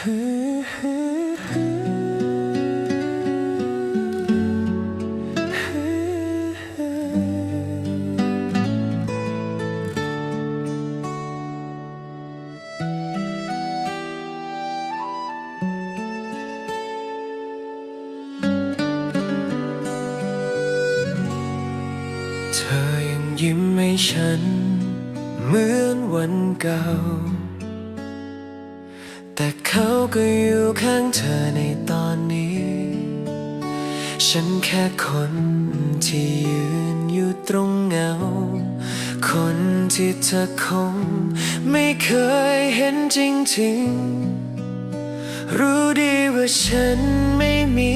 เธอยังยิ้มให้ฉัน เหมือนวันเก่า แต่เขาก็อยู่ข้างเธอในตอนนี้ ฉันแค่คนที่ยืนอยู่ตรงเงา คนที่เธอคงไม่เคยเห็นจริงๆ รู้ดีว่าฉันไม่มี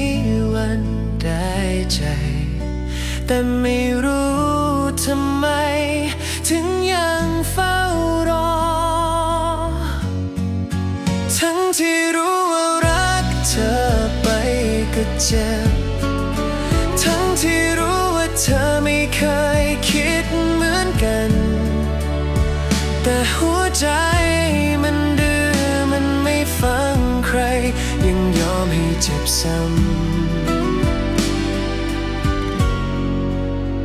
วันได้ใจ แต่ไม่รู้ทำไม เจ็บ ทั้งที่รู้ว่าเธอไม่เคยคิดเหมือนกัน แต่หัวใจมันดื้อมันไม่ฟังใคร ยังยอมให้เจ็บซ้ำ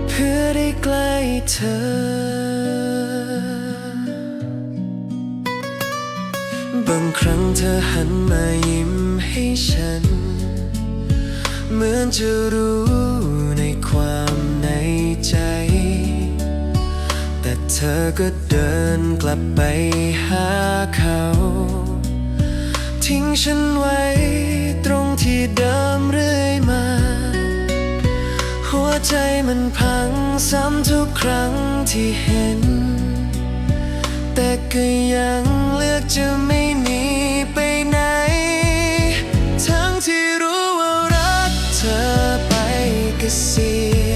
เพื่อได้ใกล้เธอบางครั้งเธอหันมายิ้มให้ฉัน เหมือนจะรู้ในความในใจ แต่เธอก็เดินกลับไปหาเขา ทิ้งฉันไว้ตรงที่เดิมเรื่อยมา หัวใจมันพังซ้ำทุกครั้งที่เห็น แต่ก็ยังเลือกจะไม่ เสีย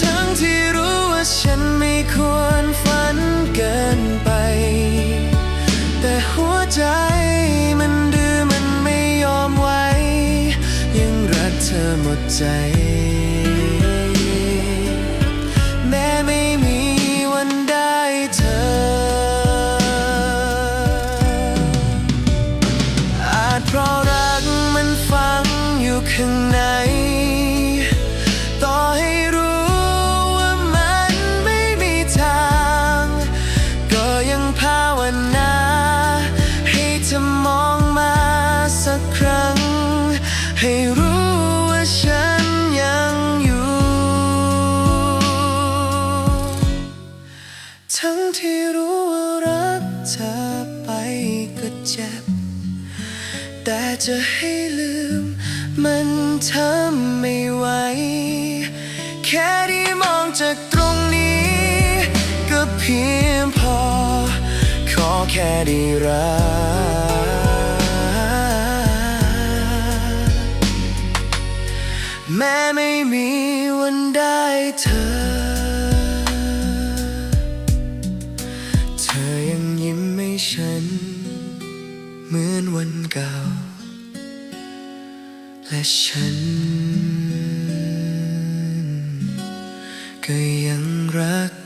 ทั้งที่รู้ว่าฉันไม่ควรฝันเกินไป แต่หัวใจมันดื้อมันไม่ยอมไว้ ยังรักเธอหมดใจแม้ไม่มี กครั้ง ให้รู้ว่าฉันยังอยู่ ทั้งที่รู้ว่ารักเธอไปก็เจ็บ แต่จะให้ลืมมันทำไม่ไหว แค่ได้มองจากตรงนี้ ก็เพียงพอ ขอแค่ได้รัก ไม่มีวันได้เธอ เธอยังยิ้มให้ฉัน เหมือนวันเก่า และฉัน ก็ยังรัก